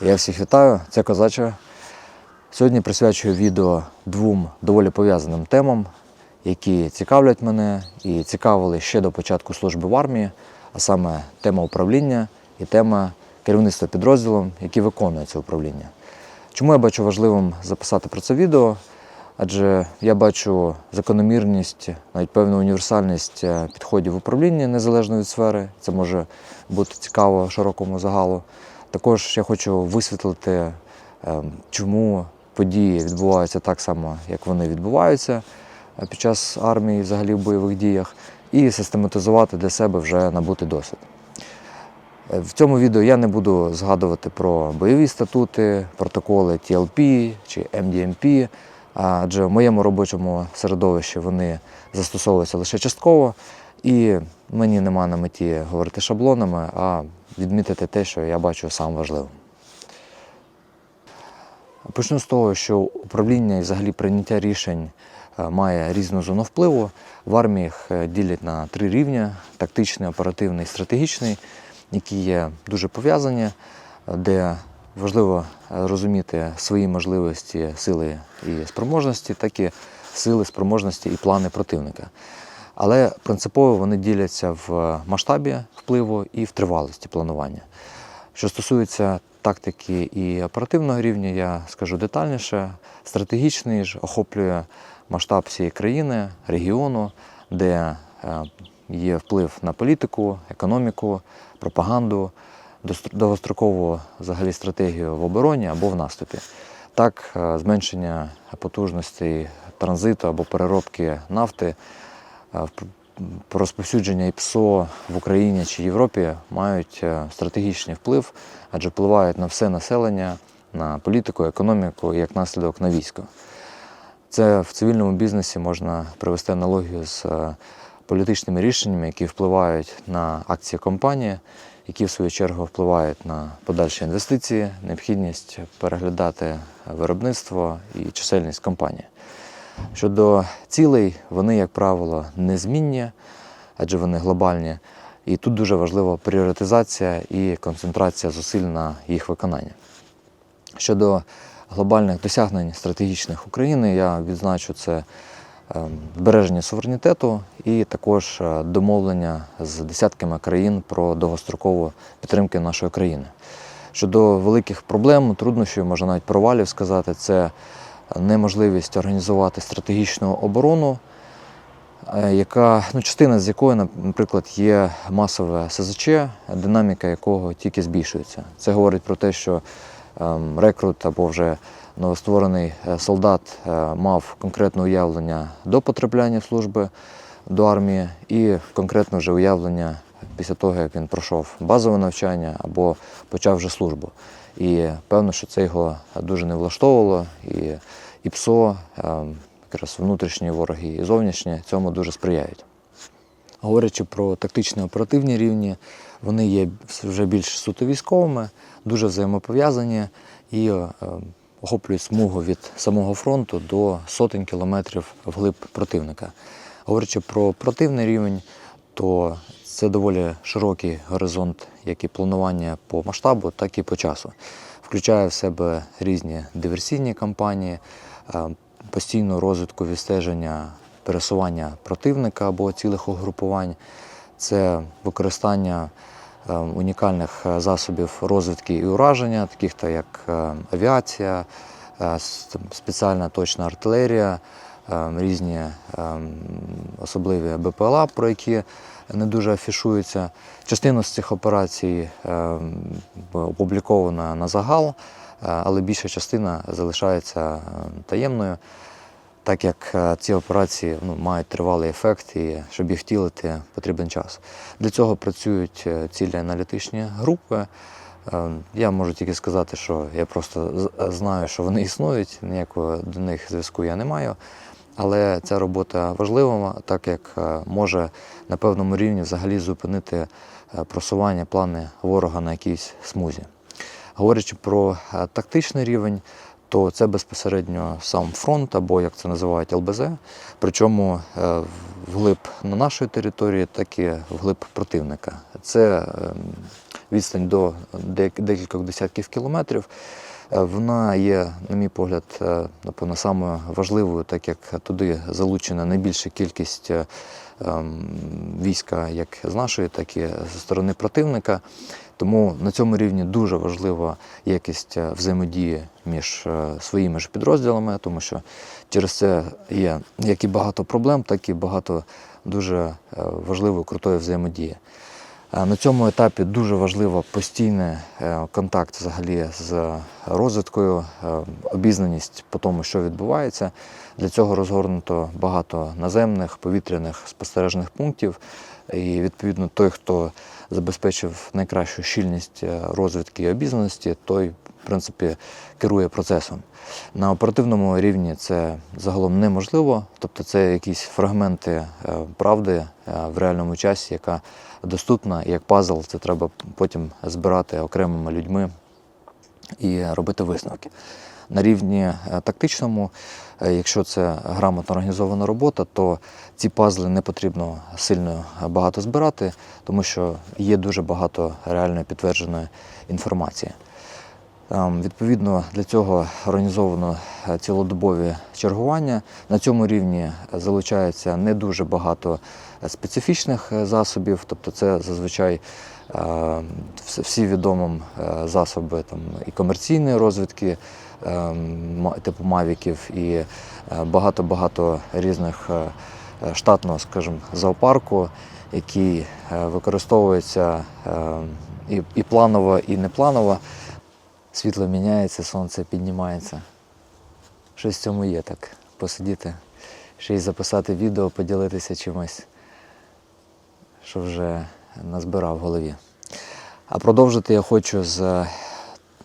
Я всіх вітаю, це Козача. Сьогодні присвячую відео двом доволі пов'язаним темам, які цікавлять мене і цікавили ще до початку служби в армії, а саме тема управління і тема керівництва підрозділом, який виконує це управління. Чому я бачу важливим записати про це відео? Адже я бачу закономірність, навіть певну універсальність е, підходів в управлінні незалежно від сфери. Це може бути цікаво широкому загалу. Також я хочу висвітлити, е, чому події відбуваються так само, як вони відбуваються е, під час армії, взагалі в бойових діях, і систематизувати для себе вже набути досвід. Е, В цьому відео я не буду згадувати про бойові статути, протоколи TLP чи MDMP, адже в моєму робочому середовищі вони застосовуються лише частково, і мені нема на меті говорити шаблонами, а відмітити те, що я бачу сам важливим. Почну з того, що управління і взагалі прийняття рішень е, має різну зону впливу. В армії їх е, ділять на три рівня: тактичний, оперативний, і стратегічний, які є дуже пов'язані, де важливо е, розуміти свої можливості, сили і спроможності, так і сили, спроможності і плани противника. Але принципово вони діляться в масштабі впливу і в тривалості планування. Що стосується тактики і оперативного рівня, я скажу детальніше. Стратегічний ж охоплює масштаб всієї країни, регіону, де е, є вплив на політику, економіку, пропаганду, довгострокову взагалі стратегію в обороні або в наступі. Так, е, зменшення потужностей транзиту або переробки нафти про розповсюдження ІПСО в Україні чи Європі мають е, стратегічний вплив, адже впливають на все населення, на політику, економіку і як наслідок на військо. Це в цивільному бізнесі можна привести аналогію з е, політичними рішеннями, які впливають на акції компанії, які в свою чергу впливають на подальші інвестиції, необхідність переглядати виробництво і чисельність компанії. Щодо цілей, вони, як правило, незмінні, адже вони глобальні. І тут дуже важлива пріоритизація і концентрація зусиль на їх виконання. Щодо глобальних досягнень стратегічних України, я відзначу це ем, збереження суверенітету і також е, домовлення з десятками країн про довгострокову підтримку нашої країни. Щодо великих проблем, труднощів, можна навіть провалів сказати, це неможливість організувати стратегічну оборону, е, яка ну, частина з якої, наприклад, є масове СЗЧ, динаміка якого тільки збільшується. Це говорить про те, що ем, рекрут або вже новостворений е, солдат е, мав конкретне уявлення до потрапляння в служби до армії і конкретне вже уявлення після того, як він пройшов базове навчання або почав вже службу. І певно, що це його дуже не влаштовувало. І, і ПСО, ем, якраз внутрішні вороги і зовнішні цьому дуже сприяють. Говорячи про тактичні оперативні рівні, вони є вже більш суто військовими, дуже взаємопов'язані і е, охоплюють смугу від самого фронту до сотень кілометрів вглиб противника. Говорячи про противний рівень, то це доволі широкий горизонт як і планування по масштабу, так і по часу. Включає в себе різні диверсійні кампанії, е, постійну розвитку відстеження пересування противника або цілих угрупувань, це використання е, унікальних е, засобів розвідки і ураження, таких як авіація, спеціальна точна артилерія, різні е, особливі БПЛА, про які не дуже афішуються. Частина з цих операцій е, опублікована на загал, е, але більша частина залишається таємною так як е, ці операції ну, мають тривалий ефект, і щоб їх втілити, потрібен час. Для цього працюють е, цілі аналітичні групи. Я можу тільки сказати, що я просто знаю, що вони існують, ніякого до них зв'язку я не маю. Але ця робота важлива, так як е, може на певному рівні взагалі зупинити е, просування плани ворога на якійсь смузі. Говорячи про е, тактичний рівень, то це безпосередньо сам фронт, або як це називають ЛБЗ, причому вглиб на нашої території, так і вглиб противника. Це е, відстань до декількох десятків кілометрів. Е, Вона є, на мій погляд, е, напевно, самою важливою, так як туди залучена найбільша кількість е, ем, війська як з нашої, так і зі сторони противника. Тому на цьому рівні дуже важлива якість взаємодії між своїми ж підрозділами, тому що через це є як і багато проблем, так і багато дуже важливої крутої взаємодії. Е, На цьому етапі дуже важливо постійний е, контакт взагалі з розвідкою, е, обізнаність по тому, що відбувається. Для цього розгорнуто багато наземних, повітряних спостережних пунктів. І відповідно той, хто забезпечив найкращу щільність розвідки і обізнаності, той, принципі, керує процесом. На оперативному рівні це загалом неможливо, тобто це якісь фрагменти е, правди е, в реальному часі, яка доступна, і як пазл, це треба потім збирати окремими людьми і робити висновки. На рівні е, тактичному, якщо це грамотно організована робота, то ці пазли не потрібно сильно багато збирати, тому що є дуже багато реально підтвердженої інформації. Ем, Відповідно, для цього організовано е, цілодобові чергування. На цьому рівні залучається не дуже багато е, специфічних е, засобів, тобто це зазвичай е, всі відомим е, засоби там, і комерційної розвідки, е, типу мавіків, і багато-багато різних штатного, скажімо, зоопарку, який використовується і планово, і непланово. Світло міняється, сонце піднімається. Щось в цьому є так. Посидіти, ще й записати відео, поділитися чимось, що вже назбирав в голові. А продовжити я хочу з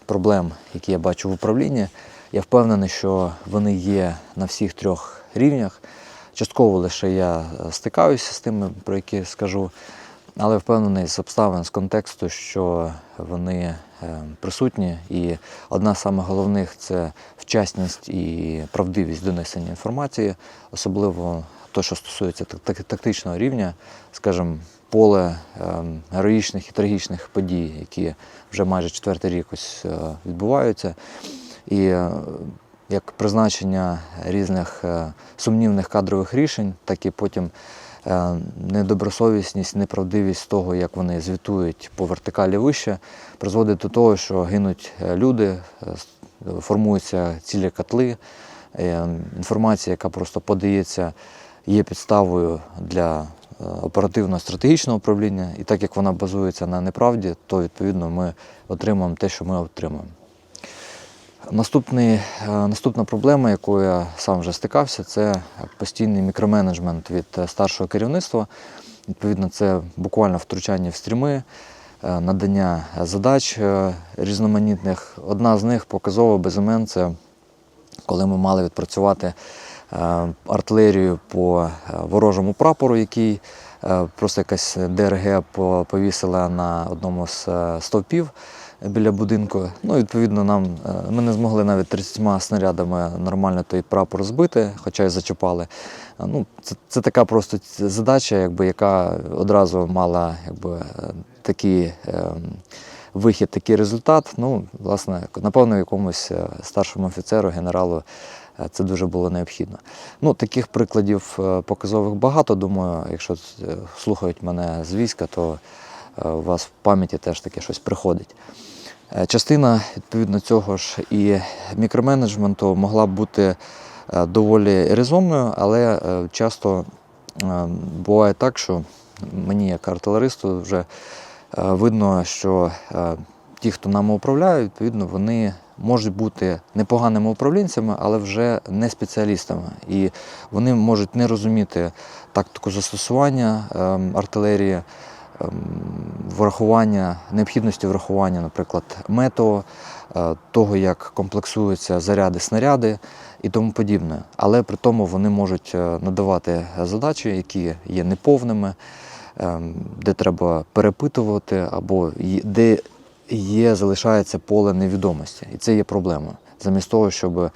проблем, які я бачу в управлінні. Я впевнений, що вони є на всіх трьох рівнях. Частково лише я е, стикаюся з тими, про які скажу, але впевнений з обставин, з контексту, що вони е, присутні. І одна з головних це вчасність і правдивість донесення інформації, особливо те, що стосується так- так- тактичного рівня, скажімо, поле ем, героїчних і трагічних подій, які вже майже четвертий рік ось е, відбуваються. І е, як призначення різних е, сумнівних кадрових рішень, так і потім е, недобросовісність, неправдивість того, як вони звітують по вертикалі вище, призводить до того, що гинуть е, люди, е, формуються цілі котли. Е, Інформація, яка просто подається, є підставою для е, оперативно-стратегічного управління. І так як вона базується на неправді, то відповідно ми отримуємо те, що ми отримуємо. Наступний, е, наступна проблема, якою я сам вже стикався, це постійний мікроменеджмент від е, старшого керівництва. Відповідно, це буквально втручання в стріми, е, надання задач різноманітних. Одна з них показова без імен це коли ми мали відпрацювати артилерію по ворожому прапору, який просто якась ДРГ повісила на одному з стовпів біля будинку. Ну, відповідно, нам е, ми не змогли навіть 30 снарядами нормально той прапор збити, хоча й зачіпали. Ну, це, це така просто задача, якби, яка одразу мала якби, е, такий е, вихід, такий результат. Ну, власне, напевно, якомусь е, старшому офіцеру, генералу це дуже було необхідно. Ну, таких прикладів показових багато. Думаю, якщо слухають мене з війська, то у вас в пам'яті теж таке щось приходить. Е, Частина відповідно цього ж і мікроменеджменту могла б бути е, доволі резонною, але е, часто буває так, що мені, як артилеристу, вже видно, що ті, хто нами управляють, відповідно, вони можуть бути непоганими управлінцями, але вже не спеціалістами. І вони можуть не розуміти тактику застосування ем, артилерії, врахування, необхідності врахування, наприклад, метео, того, як комплексуються заряди, снаряди і тому подібне. Але при тому вони можуть е, надавати задачі, які є неповними, ем, де треба перепитувати, або де є, залишається поле невідомості. І це є проблема. Замість того, щоб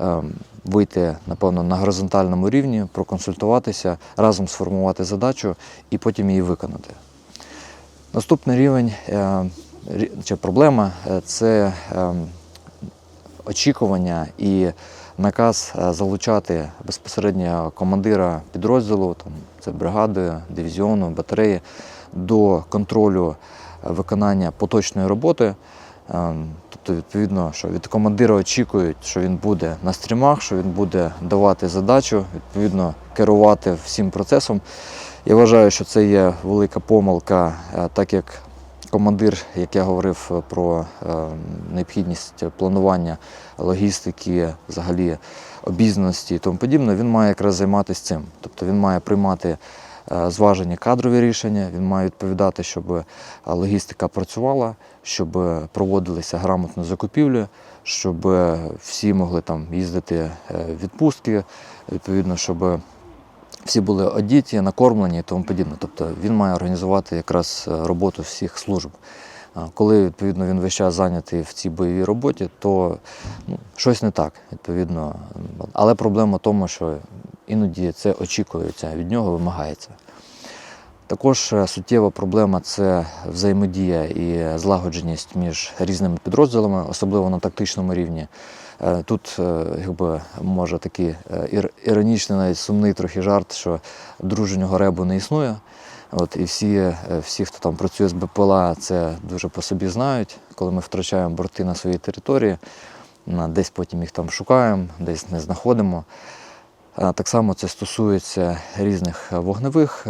ем, вийти, напевно, на горизонтальному рівні, проконсультуватися, разом сформувати задачу і потім її виконати. Наступний рівень е, чи проблема е, це ем, очікування і наказ е, залучати безпосередньо командира підрозділу, це бригади, дивізіону, батареї, до контролю е, виконання поточної роботи. Тобто, відповідно, що від командира очікують, що він буде на стрімах, що він буде давати задачу, відповідно, керувати всім процесом. Я вважаю, що це є велика помилка, е, так як командир, як я говорив е, про е, необхідність планування логістики, взагалі обізнаності і тому подібне, він має якраз займатися цим. Тобто він має приймати зважені кадрові рішення, він має відповідати, щоб логістика працювала, щоб проводилися грамотно закупівлі, щоб всі могли там їздити відпустки, відповідно, щоб всі були одіті, накормлені і тому подібне. Тобто він має організувати якраз е, роботу всіх служб. Коли відповідно він весь час зайнятий в цій бойовій роботі, то ну, щось не так, відповідно. Але проблема в тому, що іноді це очікується, від нього вимагається. Також е, суттєва проблема це взаємодія і злагодженість між різними підрозділами, особливо на тактичному рівні. Е, Тут е, якби може такий е, іронічний, навіть сумний трохи жарт, що дружнього ребу не існує. От, і всі, всі, хто там працює з БПЛА, це дуже по собі знають. Коли ми втрачаємо борти на своїй території, десь потім їх там шукаємо, десь не знаходимо. Так само це стосується різних вогневих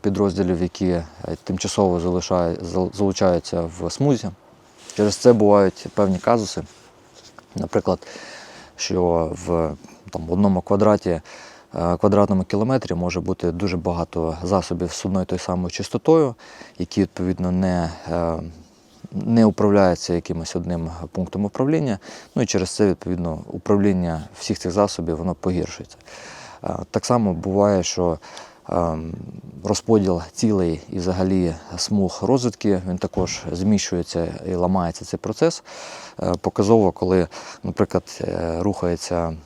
підрозділів, які тимчасово залучаються в смузі. Через це бувають певні казуси. Наприклад, що в там, одному квадраті, е, квадратному кілометрі може бути дуже багато засобів з одною тою самою частотою, які відповідно не, е, не управляються якимось одним пунктом управління. Ну і через це відповідно управління всіх цих засобів воно погіршується. Е, Так само буває, що розподіл цілей і взагалі смуг розвитки він також зміщується і ламається цей процес. Е, Показово, коли, наприклад, е, рухається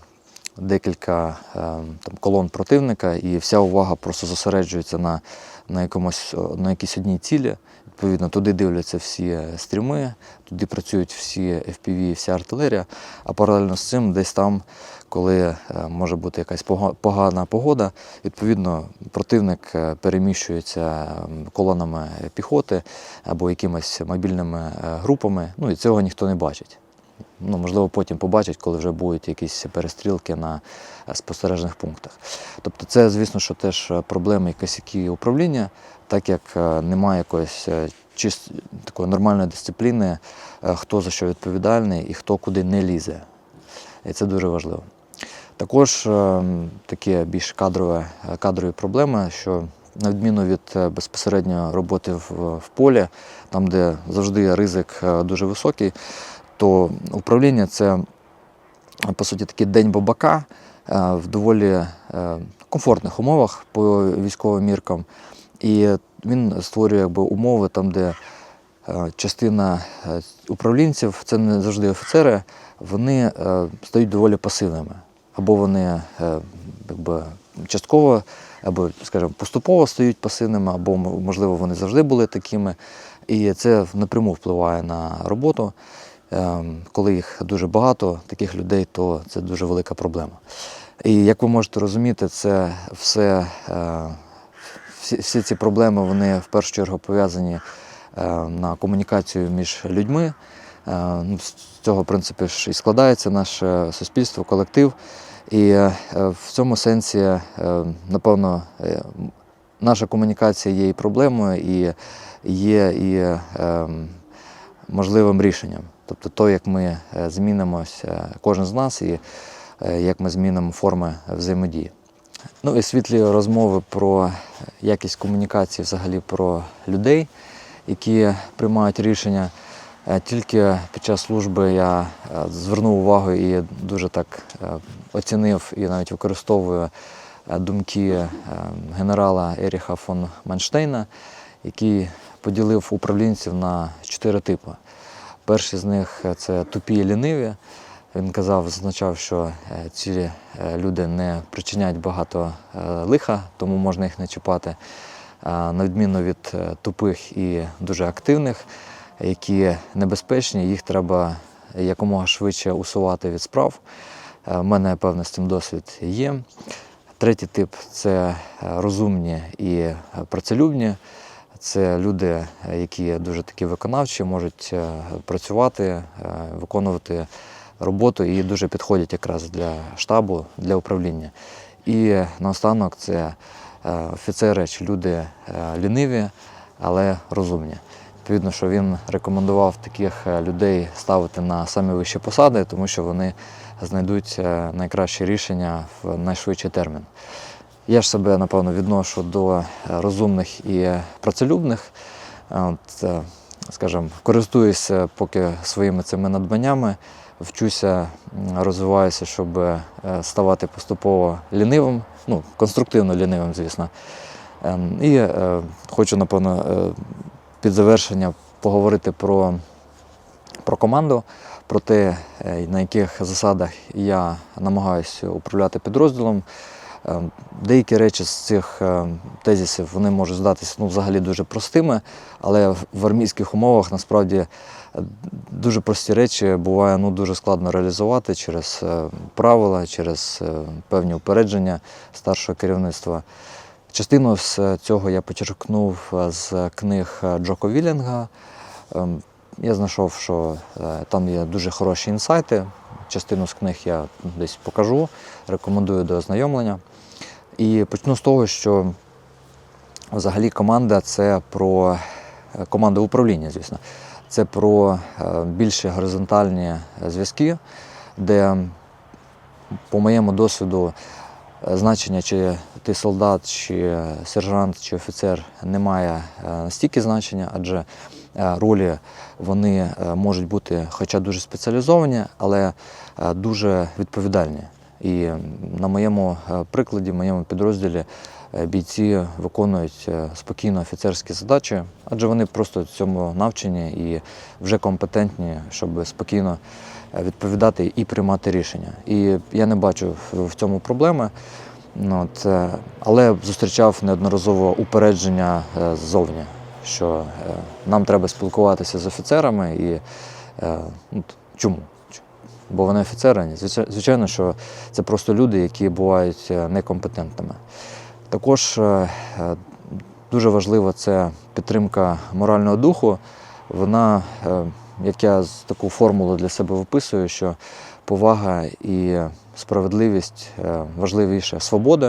декілька е, там, колон противника, і вся увага просто зосереджується на, на, якомусь, на якійсь одній цілі. Відповідно, туди дивляться всі е, стріми, туди працюють всі FPV, вся артилерія, а паралельно з цим десь там, коли е, може бути якась погана погода, відповідно, противник е, переміщується колонами піхоти або якимись мобільними групами, ну і цього ніхто не бачить. Ну, можливо, потім побачать, коли вже будуть якісь перестрілки на спостережних пунктах. Тобто, це, звісно, що теж проблеми і косяки управління, так як е, немає якоїсь е, чис... такої нормальної дисципліни, е, хто за що відповідальний і хто куди не лізе. І це дуже важливо. Також такі більш кадрові, кадрові проблеми, що на відміну від безпосередньо роботи в, в полі, там, де завжди ризик дуже високий, то управління це по суті такий день бабака в доволі комфортних умовах по військовим міркам. І він створює якби, умови там, де е, частина е, управлінців, це не завжди офіцери, вони е, стають доволі пасивними. Або вони якби, частково, або, скажімо, поступово стають пасивними, або, можливо, вони завжди були такими. І це напряму впливає на роботу. Коли їх дуже багато, таких людей, то це дуже велика проблема. І як ви можете розуміти, це все, всі, всі ці проблеми вони в першу чергу пов'язані е, на комунікацію між людьми. Е, ну, З цього, в принципі, ж і складається наше суспільство, колектив. І е, в цьому сенсі, напевно, наша комунікація є і проблемою, і є і е, м, можливим рішенням. Тобто, то, як ми змінимося, кожен з нас, і як ми змінимо форми взаємодії. Ну і світлі розмови про якість комунікації, взагалі про людей, які приймають рішення. Е, Тільки під час служби я е, звернув увагу і дуже так е, оцінив і навіть використовую думки генерала Еріха фон Манштейна, який поділив управлінців на чотири типи. Перший з них це тупі і ліниві. Він казав, зазначав, що е, ці е, люди не причиняють багато е, лиха, тому можна їх не чіпати. На відміну від тупих і дуже активних, які небезпечні, їх треба якомога швидше усувати від справ. У мене певний з цим досвід є. Третій тип це розумні і працелюбні. Це люди, які дуже такі виконавчі, можуть працювати, виконувати роботу і дуже підходять якраз для штабу, для управління. І наостанок це е, офіцери чи люди е, ліниві, але розумні. Відповідно, що він рекомендував таких е, людей ставити на самі вищі посади, тому що вони знайдуть найкраще рішення в найшвидший термін. Я ж себе, напевно, відношу до розумних і працелюбних. От, скажімо, користуюся поки своїми цими надбаннями, вчуся, розвиваюся, щоб е, ставати поступово лінивим, ну, конструктивно лінивим, звісно. Ем, І е, хочу, напевно, е, під завершення поговорити про, про команду, про те, на яких засадах я намагаюся управляти підрозділом. Е, Деякі речі з цих е, тезисів вони можуть здатися ну, взагалі дуже простими, але в- армійських умовах насправді е, дуже прості речі буває ну, дуже складно реалізувати через е, правила, через е, певні упередження старшого керівництва. Частину з цього я почерпнув е, з книг Джоко Вілінга. Ем, Я знайшов, що там є дуже хороші інсайти. Частину з книг я десь покажу, рекомендую до ознайомлення. І почну з того, що взагалі команда це про е, команда управління, звісно. Це про е, більше горизонтальні зв'язки, де, по моєму досвіду, значення, чи ти солдат, чи сержант, чи офіцер не має е, настільки значення, адже ролі вони можуть бути, хоча дуже спеціалізовані, але дуже відповідальні. І на моєму е, прикладі, моєму підрозділі е, бійці виконують е, спокійно офіцерські задачі, адже вони просто цьому навчені і вже компетентні, щоб спокійно відповідати і приймати рішення. І я не бачу в- цьому проблеми. Ну, От, але зустрічав неодноразово упередження ззовні, що нам треба спілкуватися з офіцерами і е, ну, чому? Бо вони офіцерані. Звичайно, що це просто люди, які бувають е, некомпетентними. Також е, е, дуже важливо це підтримка морального духу. Вона, як я таку формулу для себе виписую, що повага і справедливість важливіше свободи.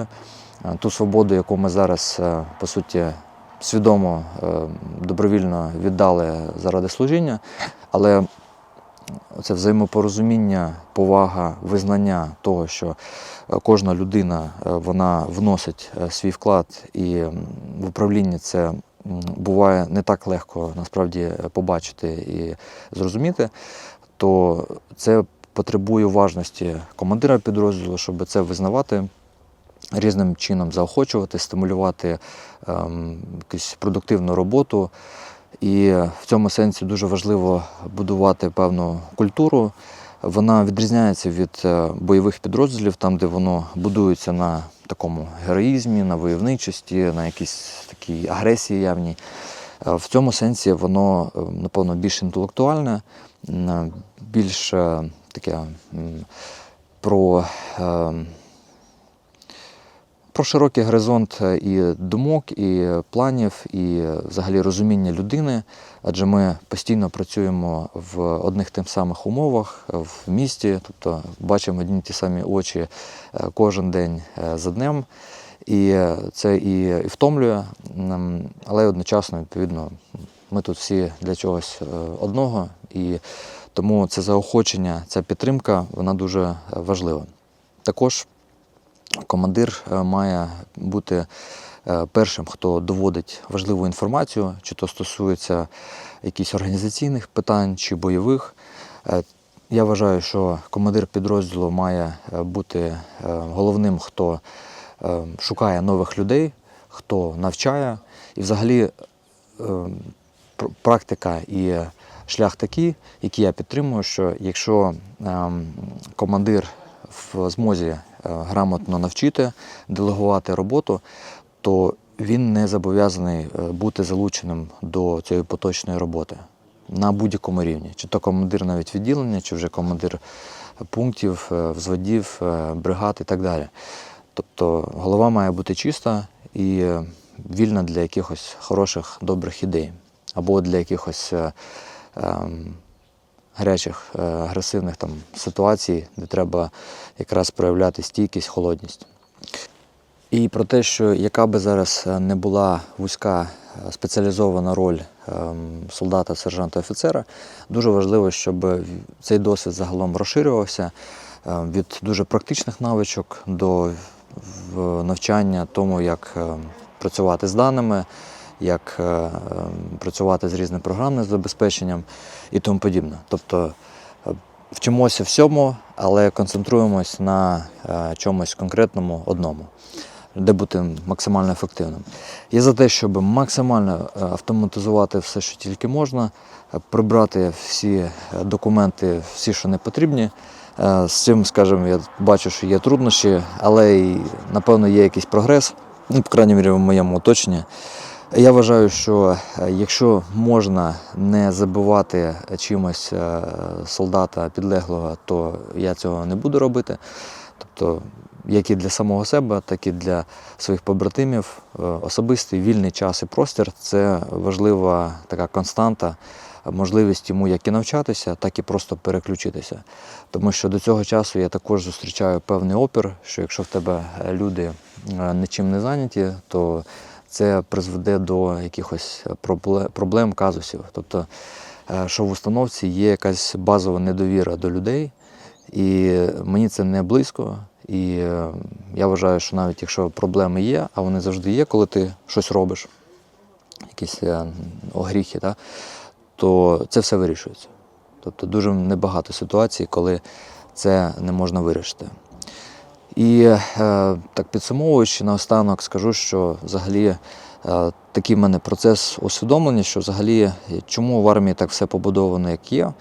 Е, Ту свободу, яку ми зараз, по суті, свідомо, добровільно віддали заради служіння, але це взаємопорозуміння, повага, визнання того, що е, кожна людина е, вона вносить е, свій вклад, і в управлінні це буває не так легко насправді побачити і зрозуміти, то це потребує уважності командира підрозділу, щоб це визнавати. Різним чином заохочувати, стимулювати ем, якусь продуктивну роботу. І в цьому сенсі дуже важливо будувати певну культуру. Вона відрізняється від е, бойових підрозділів, там, де воно будується на такому героїзмі, на войовничості, на якійсь такій агресії явній. Е, В цьому сенсі воно, е, напевно, більш інтелектуальне, більш таке про. Про широкий горизонт е, і думок, і планів, і взагалі розуміння людини, адже ми постійно працюємо в одних тим самих умовах е, в місті, тобто бачимо одні ті самі очі е, кожен день за днем. І це і, втомлює, але одночасно, відповідно, ми тут всі для чогось одного, і тому це заохочення, ця підтримка, вона дуже важлива. Також командир е, має бути е, першим, хто доводить важливу інформацію, чи то стосується якихось організаційних питань, чи бойових. Е, Я вважаю, що командир підрозділу має бути головним, хто шукає нових людей, хто навчає. І взагалі практика і шлях такий, який я підтримую, що якщо ем, командир в змозі е, грамотно навчити, делегувати роботу, то він не зобов'язаний е, бути залученим до цієї поточної роботи. на будь-якому рівні, чи то командир навіть відділення, чи вже командир пунктів, е, взводів, бригад і так далі. Тобто голова має бути чиста і вільна для якихось хороших, добрих ідей, або для якихось ем, гарячих, е, агресивних там, ситуацій, де треба якраз проявляти стійкість, холодність. І про те, що яка би зараз е, не була вузька е, спеціалізована роль ем, солдата, сержанта, офіцера, дуже важливо, щоб цей досвід загалом розширювався від дуже практичних навичок до навчання тому, як е, працювати з даними, як е, ем, працювати з різним програмним забезпеченням і тому подібне. Тобто е, вчимося всьому, але концентруємось на е, чомусь конкретному одному де бути максимально ефективним. Я за те, щоб максимально автоматизувати все, що тільки можна, прибрати всі документи, всі, що не потрібні. З цим, скажімо, я бачу, що є труднощі, але і, напевно є якийсь прогрес, ну, по крайній мірі, в моєму оточенні. Я вважаю, що е, якщо можна не забивати чимось е, солдата підлеглого, то я цього не буду робити. Тобто, як і для самого себе, так і для своїх побратимів, е, особистий вільний час і простір це важлива така константа, можливість йому як і навчатися, так і просто переключитися. Тому що до цього часу я також зустрічаю певний опір, що якщо в тебе люди нічим не зайняті, то це призведе до якихось проблем, казусів. Тобто, е, що в установці є якась базова недовіра до людей, і мені це не близько. І е, я вважаю, що навіть якщо проблеми є, а вони завжди є, коли ти щось робиш, якісь е, огріхи, да, то це все вирішується. Тобто дуже небагато ситуацій, коли це не можна вирішити. І е, так підсумовуючи, наостанок скажу, що взагалі е, такий в мене процес усвідомлення, що взагалі е, чому в армії так все побудовано, як є.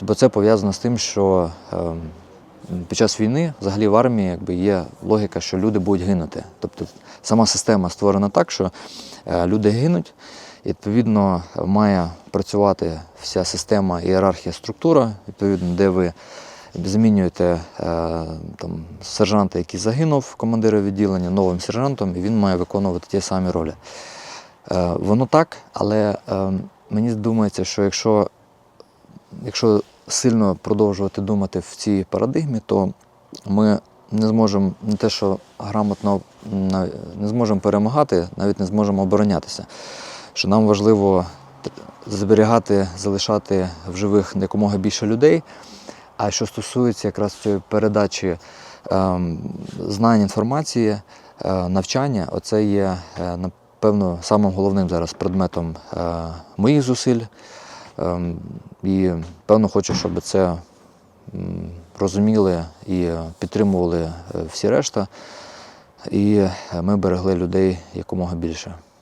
Бо це пов'язано з тим, що під час війни взагалі в армії якби, є логіка, що люди будуть гинути. Тобто сама система створена так, що люди гинуть, і відповідно має працювати вся система, ієрархія, структура, відповідно, де ви замінюєте е, там, сержанта, який загинув, командира відділення, новим сержантом, і він має виконувати ті самі ролі. Е, воно так, але е, мені думається, що якщо, якщо сильно продовжувати думати в цій парадигмі, то ми не зможемо не те, що грамотно не зможемо перемагати, навіть не зможемо оборонятися. Що нам важливо зберігати, залишати в живих якомога більше людей. А що стосується якраз цієї передачі ем, знань інформації, е, навчання, оце є, е, напевно, самим головним зараз предметом е, моїх зусиль. Ем, і певно хочу, щоб це розуміли і підтримували всі решта. І ми берегли людей якомога більше.